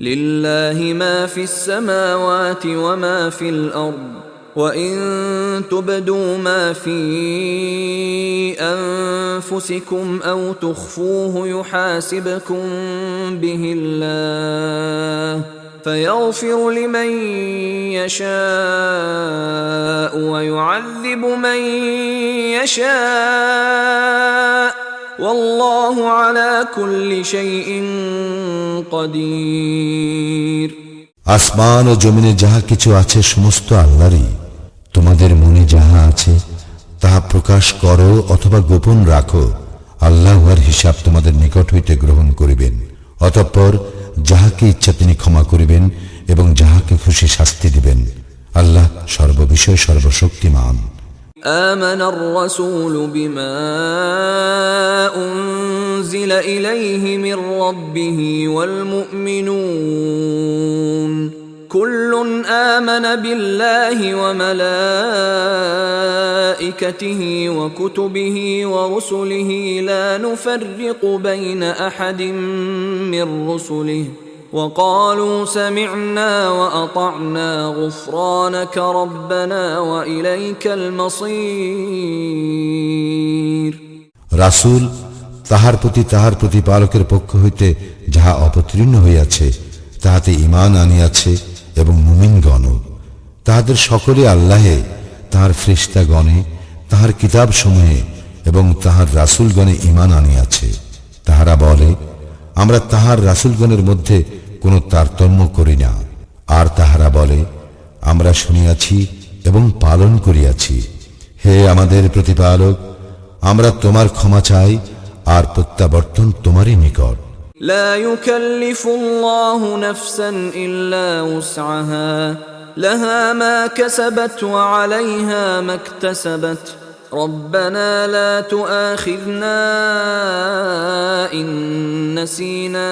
لله ما في السماوات وما في الأرض وإن تبدوا ما في أنفسكم أو تخفوه يحاسبكم به الله فيغفر لمن يشاء ويعذب من يشاء. والله على كل شيء قدير আসমান ও জমিনে যাহা কিছু আছে সমস্ত আল্লাহরই তোমাদের মনে যাহা আছে তাহা প্রকাশ করো অথবা গোপন রাখো আল্লাহ উহার হিসাব তোমাদের নিকট হইতে গ্রহণ করিবেন অতঃপর যাহাকে ইচ্ছা তিনি ক্ষমা করিবেন এবং যাহাকে খুশি শাস্তি দিবেন আল্লাহ সর্ববিষয় সর্বশক্তিমান آمن الرسول بما أنزل إليه من ربه والمؤمنون. كل آمن بالله وملائكته وكتبه ورسله. لا نفرق بين أحد من رسله. وقالوا سمعنا واطعنا غفرانك ربنا واليك المصير রাসূল তাহার প্রতি তাহার প্রতিপালকের পক্ষ হইতে যাহা অবতীর্ণ হইয়াছে তাহাতে ঈমান আনিয়াছে এবং মুমিনগণ তাহাদের সকলে আল্লাহে তাহার ফ্রেশতাগণে তাহার কিতাবসমূহে এবং তাহার রাসূলগণে ঈমান আনিয়াছে তাহারা বলে আমরা তাহার রাসূলগণের মধ্যে কোনো তারতম্য করি না আর তাহারা বলে আমরা শুনিয়াছি এবং পালন করিয়াছি হে আমাদের প্রতিপালক আমরা তোমার ক্ষমা চাই আর প্রত্যাবর্তন তোমারই নিকট لا يكلف الله نفسا الا وسعها لها ما كسبت وعليها ما اكتسبت ربنا لا تؤاخذنا ان نسينا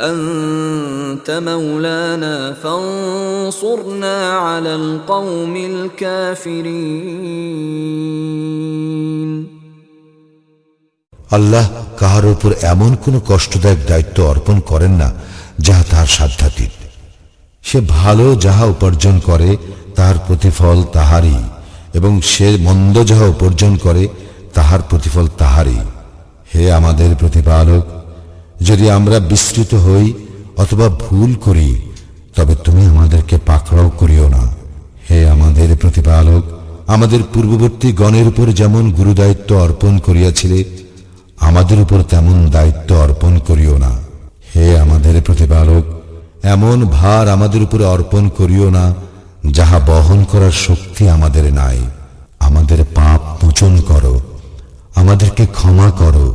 انت مولانا فانصرنا على القوم الكافرين আল্লাহ কাহার উপর এমন কোন কষ্টদায়ক দায়িত্ব অর্পণ করেন না যাহা তাহার সাধ্যাতীত সে ভালো যাহা উপার্জন করে তাহার প্রতিফল তাহারই এবং সে মন্দ যাহা উপার্জন করে তাহার প্রতিফল তাহারই হে আমাদের প্রতিপালক যদি আমরা বিস্তৃত হই অথবা ভুল করি, তবে তুমি আমাদেরকে পাকড়াও করিও না। হে আমাদের প্রতিপালক, আমাদের পূর্ববর্তী গণের উপর যেমন গুরুদায়িত্ব অর্পণ করিয়াছিলে, আমাদের উপর তেমন দায়িত্ব অর্পণ করিও না। হে আমাদের প্রতিপালক, এমন ভার আমাদের উপরে অর্পণ করিও না, যাহা বহন করার শক্তি আমাদের নাই। আমাদের পাপ মোচন করো, আমাদেরকে ক্ষমা করো,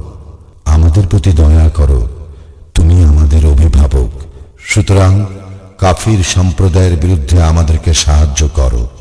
আমাদের প্রতি দয়া করো। সুতরাং কাফির সম্প্রদায়ের বিরুদ্ধে আমাদেরকে সাহায্য করো।